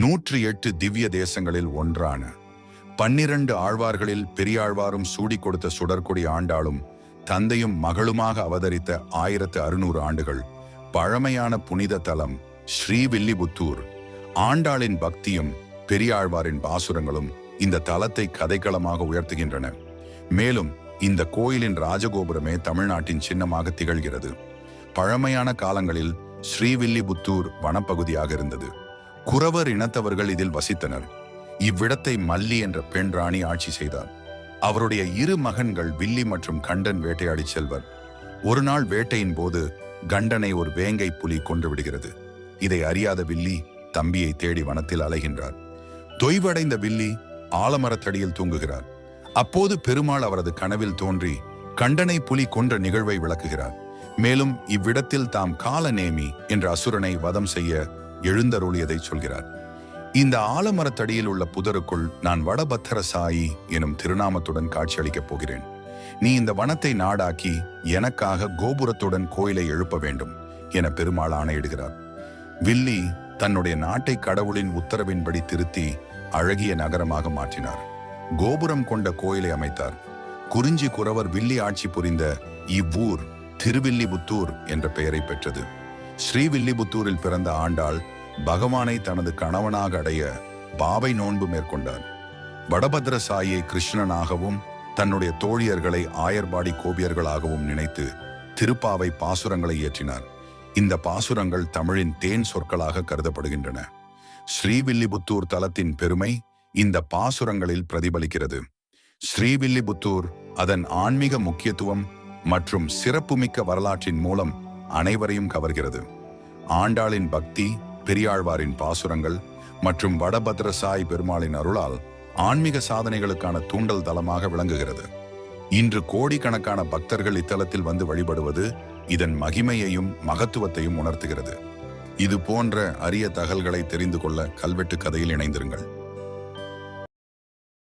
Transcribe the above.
நூற்றி எட்டு திவ்ய தேசங்களில் ஒன்றான பன்னிரண்டு ஆழ்வார்களில் பெரியாழ்வாரும் சூடிக் கொடுத்த சுடற்கொடி ஆண்டாளும் தந்தையும் மகளுமாக அவதரித்த ஆயிரத்து அறுநூறு ஆண்டுகள் பழமையான புனித தலம் ஸ்ரீவில்லிபுத்தூர். ஆண்டாளின் பக்தியும் பெரியாழ்வாரின் பாசுரங்களும் இந்த தலத்தை கதைக்களமாக உயர்த்துகின்றன. மேலும் இந்த கோயிலின் ராஜகோபுரமே தமிழ்நாட்டின் சின்னமாக திகழ்கிறது. பழமையான காலங்களில் ஸ்ரீவில்லிபுத்தூர் வனப்பகுதியாக இருந்தது. குறவர் இனத்தவர்கள் இதில் வசித்தனர். இவ்விடத்தை மல்லி என்ற பெண் ராணி ஆட்சி செய்தார் அவருடைய இரு மகன்கள் வில்லி மற்றும் கண்டன் வேட்டையாடி செல்வர். ஒரு நாள் வேட்டையின் போது கண்டனை ஒரு வேங்கை புலி கொன்று விடுகிறது. இதை அறியாத வில்லி தம்பியை தேடி வனத்தில் அலைகின்றார். தொய்வடைந்த வில்லி ஆலமரத்தடியில் தூங்குகிறார். அப்போது பெருமாள் அவரது கனவில் தோன்றி கண்டனை புலி கொன்ற நிகழ்வை விளக்குகிறார். மேலும் இவ்விடத்தில் தாம் காலநேமி என்ற அசுரனை வதம் செய்ய எழுந்தருளியதை சொல்கிறார். இந்த ஆலமரத்தடியில் உள்ள புதருக்குள் நான் வடபத்திர சாயி எனும் திருநாமத்துடன் காட்சியளிக்கப் போகிறேன். நீ இந்த வனத்தை நாடாக்கி எனக்காக கோபுரத்துடன் கோயிலை எழுப்ப வேண்டும் என பெருமாள் ஆணையிடுகிறார். வில்லி தன்னுடைய நாட்டை கடவுளின் உத்தரவின்படி திருத்தி அழகிய நகரமாக மாற்றினார். கோபுரம் கொண்ட கோயிலை அமைத்தார். குறிஞ்சி குறவர் வில்லி ஆட்சி புரிந்த இவ்வூர் திருவில்லிபுத்தூர் என்ற பெயரை பெற்றது. ஸ்ரீவில்லிபுத்தூரில் பிறந்த ஆண்டாள் பகவானை தனது கணவனாக அடைய பாவை நோன்பு மேற்கொண்டார். வடபத்ர சாயை கிருஷ்ணனாகவும் தன்னுடைய தோழியர்களை ஆயர்பாடி கோபியர்களாகவும் நினைத்து திருப்பாவை பாசுரங்களை இயற்றினார் இந்த பாசுரங்கள் தமிழின் தேன் சொற்களாக கருதப்படுகின்றன. ஸ்ரீவில்லிபுத்தூர் தலத்தின் பெருமை இந்த பாசுரங்களில் பிரதிபலிக்கிறது. ஸ்ரீவில்லிபுத்தூர் அதன் ஆன்மீக முக்கியத்துவம் மற்றும் சிறப்புமிக்க வரலாற்றின் மூலம் அனைவரையும் கவர்கிறது. ஆண்டாளின் பக்தி பெரியாழ்வாரின் பாசுரங்கள் மற்றும் வடபத்ர சாய் பெருமாளின் அருளால் ஆன்மீக சாதனைகளுக்கான தூண்டல் தலமாக விளங்குகிறது. இன்று கோடிக்கணக்கான பக்தர்கள் இத்தலத்தில் வந்து வழிபடுவது இதன் மகிமையையும் மகத்துவத்தையும் உணர்த்துகிறது. இது போன்ற அரிய தகவல்களை தெரிந்து கொள்ள கல்வெட்டு கதையில் இணைந்திருங்கள்.